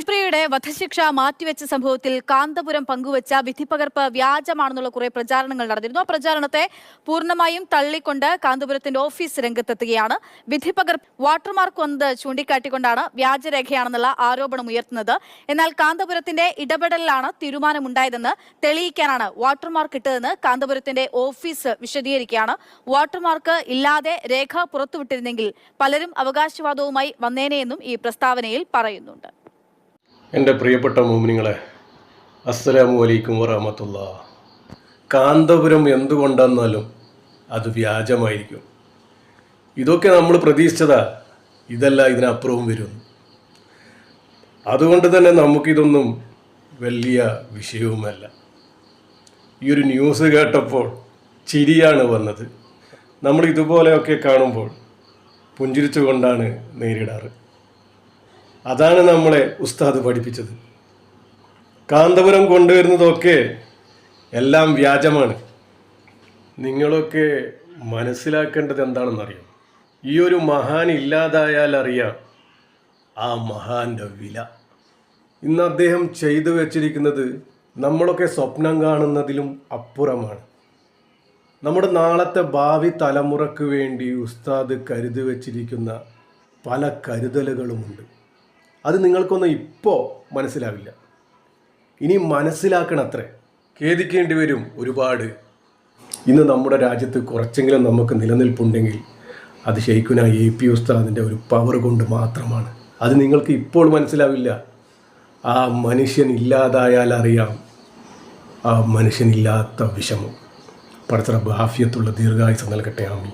പ്രിയയുടെ വധശിക്ഷ മാറ്റിവെച്ച സംഭവത്തിൽ കാന്തപുരം പങ്കുവച്ച വിധിപ്പകർപ്പ് വ്യാജമാണെന്നുള്ള കുറെ പ്രചാരണങ്ങൾ നടന്നിരുന്നു. ആ പ്രചാരണത്തെ പൂർണമായും തള്ളിക്കൊണ്ട് കാന്തപുരത്തിന്റെ ഓഫീസ് രംഗത്തെത്തുകയാണ്. വിധിപ്പകർപ്പ് വാട്ടർമാർക്ക് വന്നത് ചൂണ്ടിക്കാട്ടിക്കൊണ്ടാണ് വ്യാജരേഖയാണെന്നുള്ള ആരോപണം ഉയർത്തുന്നത്. എന്നാൽ കാന്തപുരത്തിന്റെ ഇടപെടലിലാണ് തീരുമാനമുണ്ടായതെന്ന് തെളിയിക്കാനാണ് വാട്ടർമാർക്ക് ഇട്ടതെന്ന് കാന്തപുരത്തിന്റെ ഓഫീസ് വിശദീകരിക്കുകയാണ്. വാട്ടർമാർക്ക് ഇല്ലാതെ രേഖ പുറത്തുവിട്ടിരുന്നെങ്കിൽ പലരും അവകാശവാദവുമായി വന്നേനെയെന്നും ഈ പ്രസ്താവനയിൽ പറയുന്നുണ്ട്. എന്റെ പ്രിയപ്പെട്ട മോമിനിങ്ങളെ അസ്സലാമു അലൈക്കും വറഹമത്തുള്ള. കാന്തപുരം എന്തുകൊണ്ടെന്നാലും അത് വ്യാജമായിരിക്കും. ഇതൊക്കെ നമ്മൾ പ്രതീക്ഷിച്ചതാ ഇതല്ല ഇതിനപ്പുറവും വരും അതുകൊണ്ട് തന്നെ നമുക്കിതൊന്നും വലിയ വിഷയവുമല്ല. ഈ ഒരു ന്യൂസ് കേട്ടപ്പോൾ ചിരിയാണ് വന്നത്. നമ്മൾ ഇതുപോലെയൊക്കെ കാണുമ്പോൾ പുഞ്ചിരിച്ചുകൊണ്ടാണ് നേരിടാറ്. അതാണ് നമ്മളെ ഉസ്താദ് പഠിപ്പിച്ചത്. കാന്തപുരം കൊണ്ടുവരുന്നതൊക്കെ എല്ലാം വ്യാജമാണ്. നിങ്ങളൊക്കെ മനസ്സിലാക്കേണ്ടത് എന്താണെന്നറിയാം? ഈ ഒരു മഹാൻ ഇല്ലാതായാൽ അറിയാം ആ മഹാന്റെ വില. ഇന്ന് അദ്ദേഹം ചെയ്തു വെച്ചിരിക്കുന്നത് നമ്മളൊക്കെ സ്വപ്നം കാണുന്നതിലും അപ്പുറമാണ്. നമ്മുടെ നാളത്തെ ഭാവി തലമുറയ്ക്ക് വേണ്ടി ഉസ്താദ് കരുതി വച്ചിരിക്കുന്ന പല കരുതലുകളുമുണ്ട്. അത് നിങ്ങൾക്കൊന്നും ഇപ്പോൾ മനസ്സിലാവില്ല. ഇനി മനസ്സിലാക്കണത്രേ. ഖേദിക്കേണ്ടി വരും ഒരുപാട്. ഇന്ന് നമ്മുടെ രാജ്യത്ത് കുറച്ചെങ്കിലും നമുക്ക് നിലനിൽപ്പുണ്ടെങ്കിൽ അത് ശരിക്കും എ പി ഉസ്താദിന്റെ ഒരു പവർ കൊണ്ട് മാത്രമാണ്. അത് നിങ്ങൾക്ക് ഇപ്പോൾ മനസ്സിലാവില്ല. ആ മനുഷ്യൻ ഇല്ലാതായാൽ അറിയാം. ആ മനുഷ്യനില്ലാത്ത വിഷമം. പടച്ചറ ബാഫ്യത്തുള്ള ദീർഘായുസം നൽകട്ടെ ആമി